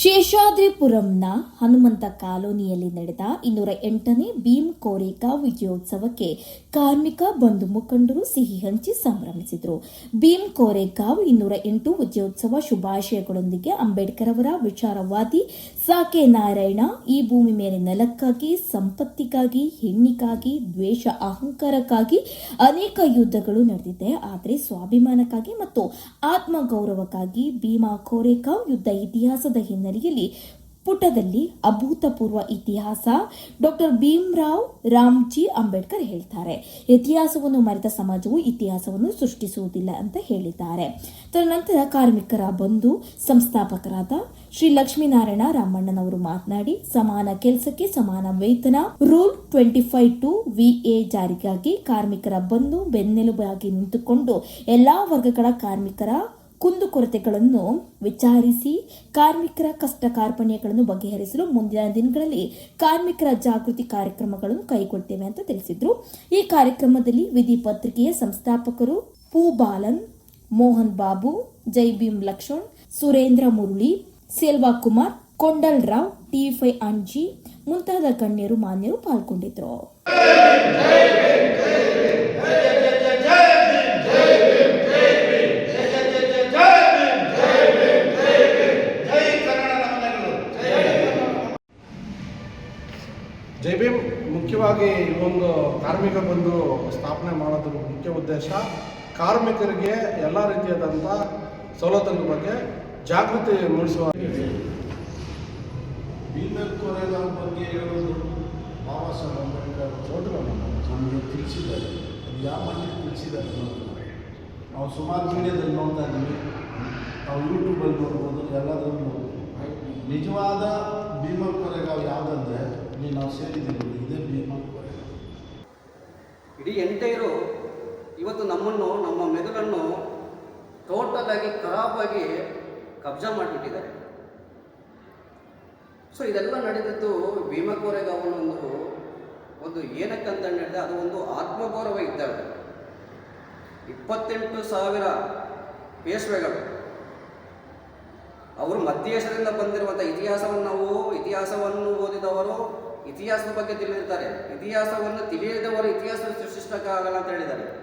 ಶೇಷಾದ್ರಿಪುರಂನ ಹನುಮಂತ ಕಾಲೋನಿಯಲ್ಲಿ ನಡೆದ ಇನ್ನೂರ ಎಂಟನೇ ಭೀಮ್ ಕೋರೇಕಾ ವಿಜಯೋತ್ಸವಕ್ಕೆ ಕಾರ್ಮಿಕ, ಬಂಧು ಮುಖಂಡರು ಸಿಹಿ ಹಂಚಿ ಸಂಭ್ರಮಿಸಿದರು. ಭೀಮ್ ಕೋರೇಕಾವ್ ಇನ್ನೂರ ಎಂಟು ವಿಜಯೋತ್ಸವ ಶುಭಾಶಯಗಳೊಂದಿಗೆ ಅಂಬೇಡ್ಕರ್ ಅವರ ವಿಚಾರವಾದಿ ಸಾಕೆ ನಾರಾಯಣ ಈ ಭೂಮಿ ಮೇಲೆ ನೆಲಕ್ಕಾಗಿ, ಸಂಪತ್ತಿಗಾಗಿ, ಹೆಣ್ಣಿಗಾಗಿ, ದ್ವೇಷ ಅಹಂಕಾರಕ್ಕಾಗಿ ಅನೇಕ ಯುದ್ಧಗಳು ನಡೆದಿದೆ. ಆದರೆ ಸ್ವಾಭಿಮಾನಕ್ಕಾಗಿ ಮತ್ತು ಆತ್ಮಗೌರವಕ್ಕಾಗಿ ಭೀಮಾ ಕೋರೇಕಾವ್ ಯುದ್ಧ ಇತಿಹಾಸದ ಹಿನ್ನೆಲೆಯಲ್ಲಿ ಪುಟದಲ್ಲಿ ಅಭೂತಪೂರ್ವ ಇತಿಹಾಸ. ಡಾಕ್ಟರ್ ಭೀಮ್ರಾವ್ ರಾಮ್ಜಿ ಅಂಬೇಡ್ಕರ್ ಹೇಳ್ತಾರೆ, ಇತಿಹಾಸವನ್ನು ಮರೆತ ಸಮಾಜವು ಇತಿಹಾಸವನ್ನು ಸೃಷ್ಟಿಸುವುದಿಲ್ಲ ಅಂತ ಹೇಳಿದ್ದಾರೆ. ತದನಂತರ ಕಾರ್ಮಿಕರ ಬಂಧು, ಸಂಸ್ಥಾಪಕರಾದ ಶ್ರೀ ಲಕ್ಷ್ಮೀನಾರಾಯಣ ರಾಮಣ್ಣನವರು ಮಾತನಾಡಿ, ಸಮಾನ ಕೆಲಸಕ್ಕೆ ಸಮಾನ ವೇತನ, rule twenty five two V A ಜಾರಿಗಾಗಿ ಕಾರ್ಮಿಕರ ಬಂಧು ಬೆನ್ನೆಲುಬಾಗಿ ನಿಂತುಕೊಂಡು ಎಲ್ಲಾ ವರ್ಗಗಳ ಕಾರ್ಮಿಕರ ಕುಂದುಕೊರತೆಗಳನ್ನು ವಿಚಾರಿಸಿ ಕಾರ್ಮಿಕರ ಕಷ್ಟ ಕಾರ್ಪಣ್ಯಗಳನ್ನು ಬಗೆಹರಿಸಲು ಮುಂದಿನ ದಿನಗಳಲ್ಲಿ ಕಾರ್ಮಿಕರ ಜಾಗೃತಿ ಕಾರ್ಯಕ್ರಮಗಳನ್ನು ಕೈಗೊಳ್ತೇವೆ ಅಂತ ತಿಳಿಸಿದ್ರು. ಈ ಕಾರ್ಯಕ್ರಮದಲ್ಲಿ ವಿಧಿ ಪತ್ರಿಕೆಯ ಸಂಸ್ಥಾಪಕರು ಪೂ ಬಾಲನ್ ಮೋಹನ್ ಬಾಬು ಜೈ ಭೀಮ್ ಲಕ್ಷ್ಮಣ್ ಸುರೇಂದ್ರ ಮುರುಳಿ, ಸೆಲ್ವಾ ಕುಮಾರ್, ಕೊಂಡಲ್ ರಾವ್ ಟಿಫೈ ಅಂಜಿ ಮುಂತಾದ ಗಣ್ಯರು ಮಾನ್ಯರು ಪಾಲ್ಗೊಂಡಿದ್ರು. ಜೈ ಭೀಮ್ ಮುಖ್ಯವಾಗಿ ಈ ಒಂದು ಕಾರ್ಮಿಕ ಬಂಧು ಸ್ಥಾಪನೆ ಮಾಡೋದ್ರ ಮುಖ್ಯ ಉದ್ದೇಶ. ಕಾರ್ಮಿಕರಿಗೆ ಎಲ್ಲ ರೀತಿಯಾದಂಥ ಸವಲತ್ತುಗಳ ಬಗ್ಗೆ ಜಾಗೃತಿ ಮೂಡಿಸುವ ಬಗ್ಗೆ ಹೇಳೋದು ಬಾಬಾ ಸಾಹೇಬ್ ಅಂಬೇಡ್ಕರ್ ಓದ್ರಲ್ಲ ನಮಗೆ ತಿಳಿಸಿದ್ದಾರೆ. ಅದು ಯಾವ ತಿಳಿಸಿದ್ದಾರೆ ನಾವು ಸುಮಾರು ಮೀಡಿಯಾದಲ್ಲಿ ನೋಡ್ತಾ ಇದ್ದೀವಿ. ನಾವು ಯೂಟ್ಯೂಬಲ್ಲಿ ನೋಡ್ಬೋದು, ಎಲ್ಲದರಲ್ಲೂ ನೋಡ್ಬೋದು. ನಿಜವಾದ ಭೀಮಲ್ ಕೊರೆಗಾವ್ ಯಾವುದಂದ್ರೆ ಇಲ್ಲಿ ನಾವು ಇದೇ ಇಡೀ ಎಂಟೈರು ಇವತ್ತು ನಮ್ಮನ್ನು, ನಮ್ಮ ಮೆದುಳನ್ನು ಟೋಟಲ್ ಆಗಿ ಖರಾಬಾಗಿ ಕಬ್ಜಾ ಮಾಡಿಬಿಟ್ಟಿದ್ದಾರೆ. ಸೊ ಇದೆಲ್ಲ ನಡೆದಿದ್ದು ಭೀಮಕೋರೆಗಾವನ ಒಂದು ಒಂದು ಏನಕ್ಕಂತ ಹೇಳಿದ್ರೆ ಅದು ಒಂದು ಆತ್ಮಗೌರವ ಇದ್ದಾವೆ ಇಪ್ಪತ್ತೆಂಟು ಸಾವಿರ ಪೇಶ್ವೆಗಳು. ಅವರು ಮಧ್ಯೇಶದಿಂದ ಬಂದಿರುವಂಥ ಇತಿಹಾಸವನ್ನು ನಾವು, ಇತಿಹಾಸವನ್ನು ಓದಿದವರು ಇತಿಹಾಸದ ಬಗ್ಗೆ ತಿಳಿದಿರ್ತಾರೆ. ಇತಿಹಾಸವನ್ನು ತಿಳಿಯದವರು ಇತಿಹಾಸ ಸೃಷ್ಟಿಸಕ್ಕಾಗಲ್ಲ ಅಂತ ಹೇಳಿದ್ದಾರೆ.